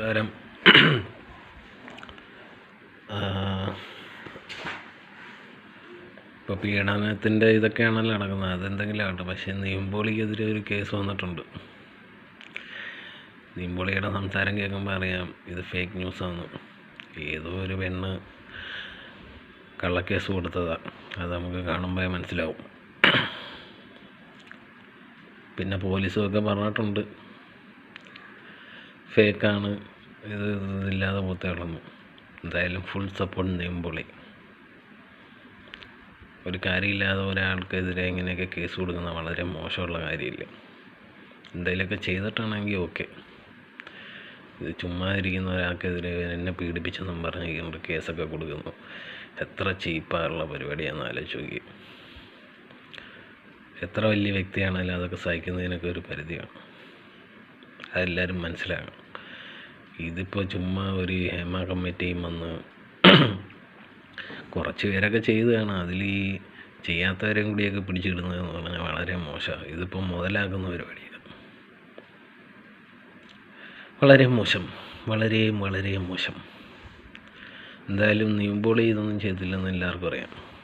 നമസ്കാരം. ഇപ്പോൾ പീഡനത്തിന്റെ ഇതൊക്കെയാണല്ലോ നടക്കുന്നത്. അതെന്തെങ്കിലും ആകട്ടെ. പക്ഷേ നീമ്പോളിക്കെതിരെ ഒരു കേസ് വന്നിട്ടുണ്ട്. നീമ്പോളിയുടെ സംസാരം കേൾക്കുമ്പോൾ അറിയാം ഇത് ഫേക്ക് ന്യൂസാണ് ഏതോ ഒരു പെണ്ണ് കള്ളക്കേസ് കൊടുത്തതാണ് അത് നമുക്ക് കാണുമ്പോൾ മനസ്സിലാവും. പിന്നെ പോലീസും ഒക്കെ പറഞ്ഞിട്ടുണ്ട്. ഫേക്കാണ്. ഇത് ഇതില്ലാതെ പോത്തേ ഉള്ളെന്ന്. എന്തായാലും ഫുൾ സപ്പോർട്ട് പൊളി. ഒരു കാര്യമില്ലാതെ ഒരാൾക്കെതിരെ ഇങ്ങനെയൊക്കെ കേസ് കൊടുക്കുന്നത് വളരെ മോശമുള്ള കാര്യമില്ല. എന്തെങ്കിലുമൊക്കെ ചെയ്തിട്ടാണെങ്കിൽ ഓക്കെ ഇത് ചുമ്മാ ഇരിക്കുന്ന ഒരാൾക്കെതിരെ എന്നെ പീഡിപ്പിച്ചെന്നും പറഞ്ഞ് പറഞ്ഞുകൊണ്ട് കേസൊക്കെ കൊടുക്കുന്നു. എത്ര ചീപ്പായുള്ള പരിപാടിയാണെന്ന് ആലോചിച്ച് നോക്കി. എത്ര വലിയ വ്യക്തിയാണെങ്കിലും അതൊക്കെ സഹിക്കുന്നതിനൊക്കെ ഒരു പരിധിയാണ്. അതെല്ലാവരും മനസ്സിലാക്കണം. ഇതിപ്പോൾ ചുമ്മാ ഒരു ഹേമ കമ്മിറ്റിയും വന്ന് കുറച്ച് പേരൊക്കെ ചെയ്തതാണ്. അതിൽ ഈ ചെയ്യാത്തവരെയും കൂടിയൊക്കെ പിടിച്ചിടുന്നതെന്ന് പറഞ്ഞാൽ വളരെ മോശമാണ് ഇതിപ്പോൾ മുതലാക്കുന്ന പരിപാടിയാണ് വളരെ മോശം. വളരെ വളരെ മോശം. എന്തായാലും നീമ്പോളി ഇതൊന്നും ചെയ്തില്ലെന്ന് എല്ലാവർക്കും അറിയാം.